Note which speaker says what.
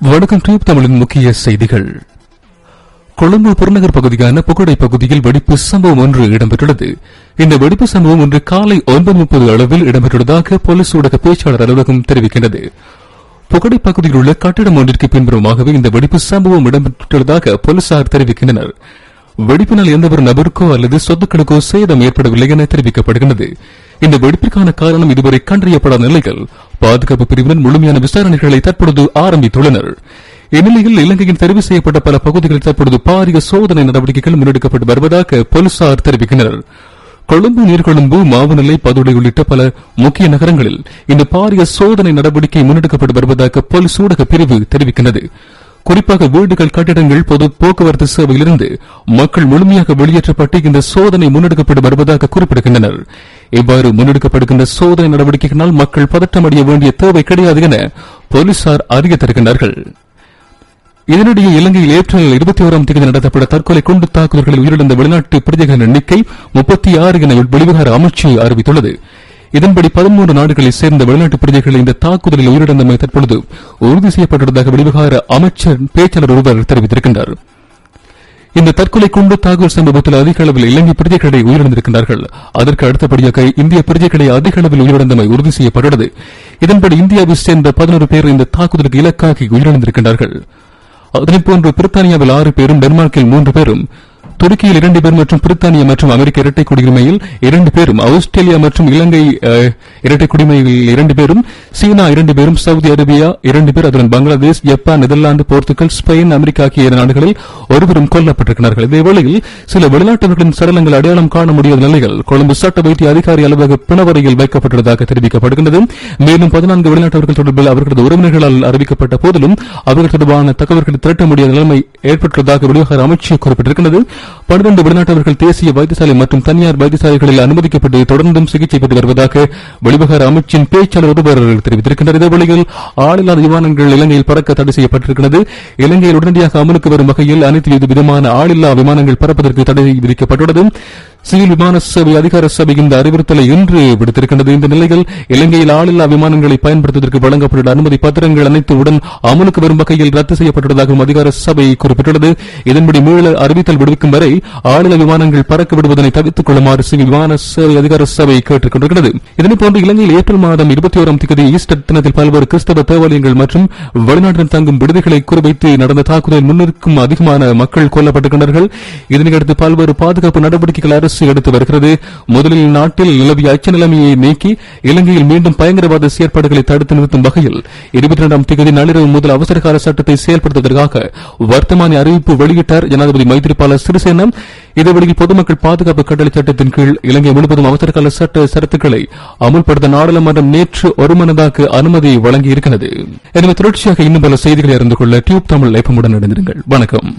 Speaker 1: வணக்கம் டியூப் தமிழின் முக்கிய செய்திகள். கொழும்பு புறநகர் பகுதியான புகடை பகுதியில் வெடிப்பு சம்பவம் ஒன்று இடம்பெற்றுள்ளது. இந்த வெடிப்பு சம்பவம் இன்று காலை ஒன்பது முப்பது அளவில் இடம்பெற்றுள்ளதாக போலீஸ் ஊடக பேச்சாளர் அலுவலகம் தெரிவிக்கின்றது. புகடை பகுதியில் உள்ள கட்டிடம் ஒன்றிற்கு பின்புறமாகவே இந்த வெடிப்பு சம்பவம் இடம்பெற்றுள்ளதாக போலீசார் தெரிவிக்கின்றனர். வெடிப்பினால் எந்தவொரு நபருக்கோ அல்லது சொத்துக்களுக்கோ சேதம் ஏற்படவில்லை என தெரிவிக்கப்படுகிறது இந்த வெடிப்பிற்கான காரணம் இதுவரை கண்டறியப்படாத நிலையில் பாதுகாப்பு பிரிவினர் முழுமையான விசாரணைகளை தற்பொழுது ஆரம்பித்துள்ளனர். இந்நிலையில் இலங்கையின் தெரிவு செய்யப்பட்ட பல பகுதிகளில் தற்பொழுது பாரிய சோதனை நடவடிக்கைகள் முன்னெடுக்கப்பட்டு வருவதாக போலீசார் தெரிவிக்கின்றனர். கொழும்பு நீர்கொழும்பு மாவுநிலை பதுளை உள்ளிட்ட பல முக்கிய நகரங்களில் இந்த பாரிய சோதனை நடவடிக்கை முன்னெடுக்கப்பட்டு வருவதாக போலீஸ் ஊடக பிரிவு தெரிவிக்கின்றது. குறிப்பாக வீடுகள் கட்டிடங்கள் பொது போக்குவரத்து சேவையிலிருந்து மக்கள் முழுமையாக வெளியேற்றப்பட்டு இந்த சோதனை முன்னெடுக்கப்பட்டு வருவதாக குறிப்பிடுகின்றனர். இவ்வாறு முன்னெடுக்கப்படுகின்ற சோதனை நடவடிக்கைகளால் மக்கள் பதற்றமடைய வேண்டிய தேவை கிடையாது என போலீசார் அறிய தருகின்றார்கள். இதனிடையே இலங்கையில் ஏப்ரல் இருபத்தி ஓராம் தேதி நடத்தப்பட்ட தற்கொலை குண்டு தாக்குதல்களில் உயிரிழந்த வெளிநாட்டு பிரஜைகளின் எண்ணிக்கை முப்பத்தி ஆறு என வெளிவிவகார அமைச்சு அறிவித்துள்ளது. இதன்படி பதிமூன்று நாடுகளைச் சேர்ந்த வெளிநாட்டு பிரஜைகள் இந்த தாக்குதலில் உயிரிழந்தமை தற்பொழுது உறுதி செய்யப்பட்டுள்ளதாக வெளிவிகார அமைச்சர் பேச்சாளர் ஒருவர் தெரிவித்திருக்கின்றார். இந்த தற்கொலை குண்டு தாக்குதல் சம்பவத்தில் அதிக அளவில் இலங்கை பிரஜைகளை உயிரிழந்திருக்கிறார்கள் அதற்கு அடுத்தபடியாக இந்திய பிரஜைகளை அதிக அளவில் உயிரிழந்தமை உறுதி செய்யப்பட்டுள்ளது. இதன்படி இந்தியாவை சேர்ந்த பதினோரு பேர் இந்த தாக்குதலுக்கு இலக்காகி உயிரிழந்திருக்கின்றார்கள். அதேபோன்று பிரித்தானியாவில் ஆறு பேரும் டென்மார்க்கில் மூன்று பேரும் துருக்கியில் இரண்டு பேர் மற்றும் பிரித்தானியா மற்றும் அமெரிக்க இரட்டை குடியுரிமையில் இரண்டு பேரும் ஆஸ்திரேலியா மற்றும் இலங்கை இரட்டை குடிமையில் இரண்டு பேரும் சீனா இரண்டு பேரும் சவுதி அரேபியா இரண்டு பேர் அதுடன் Bangladesh Japan Netherlands Portugal Spain America ஆகிய நாடுகளில் ஒருவரும் கொல்லப்பட்டிருக்கிறார்கள். இதேவேளையில் சில வெளிநாட்டவர்களின் சடலங்கள் அடையாளம் காண முடியாத நிலையில் கொழும்பு சட்ட வைத்திய அதிகாரி அலுவலக பிணவரையில் வைக்கப்பட்டுள்ளதாக தெரிவிக்கப்படுகிறது மேலும் பதினான்கு வெளிநாட்டவர்கள் தொடர்பில் அவர்களது உறவினர்களால் அறிவிக்கப்பட்ட போதிலும் அவர்கள் தொடர்பான தகவல்களை திரட்ட முடியாத நிலைமை ஏற்பட்டுள்ளதாக வெளிவகார அமைச்சு குறிப்பிட்டிருக்கிறது பன்னிரண்டு வெளிநாட்டவர்கள் தேசிய வைத்தியசாலை மற்றும் தனியார் வைத்தியசாலைகளில் அனுமதிக்கப்பட்டு தொடர்ந்தும் சிகிச்சை பெற்று வருவதாக வெளிவகார அமைச்சின் பேச்சாளர் ஒருவர் தெரிவித்திருக்கின்றார். இதேவேளையில் ஆளில்லாத விமானங்கள் இலங்கையில் பறக்க தடை செய்யப்பட்டிருக்கிறது. இலங்கையில் உடனடியாக அமலுக்கு வரும் வகையில் அனைத்து விதமான ஆளில்லா விமானங்கள் பறப்பதற்கு தடை விதிக்கப்பட்டுள்ளது. சிவில் விமான சேவை அதிகார சபை இந்த அறிவுறுத்தலை இன்று விடுத்திருக்கின்றது. இந்த நிலையில் இலங்கையில் ஆளில்லா விமானங்களை பயன்படுத்துவதற்கு வழங்கப்பட்டுள்ள அனுமதி பத்திரங்கள் அனைத்து உடன் அமலுக்கு வரும் வகையில் ரத்து செய்யப்பட்டுள்ளதாகவும் அதிகார சபை குறிப்பிட்டுள்ளது. இதன்படி மீள அறிவித்தல் விடுவிக்கும் வரை ஆளில்லா விமானங்கள் பறக்க விடுவதனை தவிர்த்துக் கொள்ளுமாறு சிவில் விமான சேவை அதிகார சபை கேட்டுக் கொண்டிருக்கிறது. இதனைப் போன்று இலங்கையில் ஏப்ரல் மாதம் இருபத்தி ஓராம் தேதி ஈஸ்டர் தினத்தில் பல்வேறு கிறிஸ்தவ தேவாலயங்கள் மற்றும் வெளிநாட்டில் தங்கும் விடுதிகளை குறிவைத்து நடந்த தாக்குதலில் முன்னிற்கும் அதிகமான மக்கள் கொல்லப்பட்டிருக்கின்றார்கள் இதனையடுத்து பல்வேறு பாதுகாப்பு நடவடிக்கைகள் அரசு எடுத்து வருகிறது. முதலில் நாட்டில் நிலவிய அச்ச நிலைமையை நீக்கி இலங்கையில் மீண்டும் பயங்கரவாத செயற்பாடுகளை தடுத்து நிறுத்தும் வகையில் இருபத்தி இரண்டாம் தேதி நள்ளிரவு முதல் அவசரகால சட்டத்தை செயல்படுத்துவதற்காக வர்த்தமானி அறிவிப்பு வெளியிட்டார் ஜனாதிபதி மைத்திரிபால சிறிசேன. இதேவேளையில் பொதுமக்கள் பாதுகாப்பு கட்டளை சட்டத்தின் கீழ் இலங்கை முழுவதும் அவசரகால சட்ட சரத்துக்களை அமுல்படுத்த நாடாளுமன்றம் நேற்று ஒருமனதாக அனுமதி வழங்கியிருக்கிறது. எனவே தொடர்ச்சியாக இன்னும் பல செய்திகளை அறிந்து கொள்ள டியூப் தமிழ் லைஃபமுடன் இணைந்திருங்கள். வணக்கம்.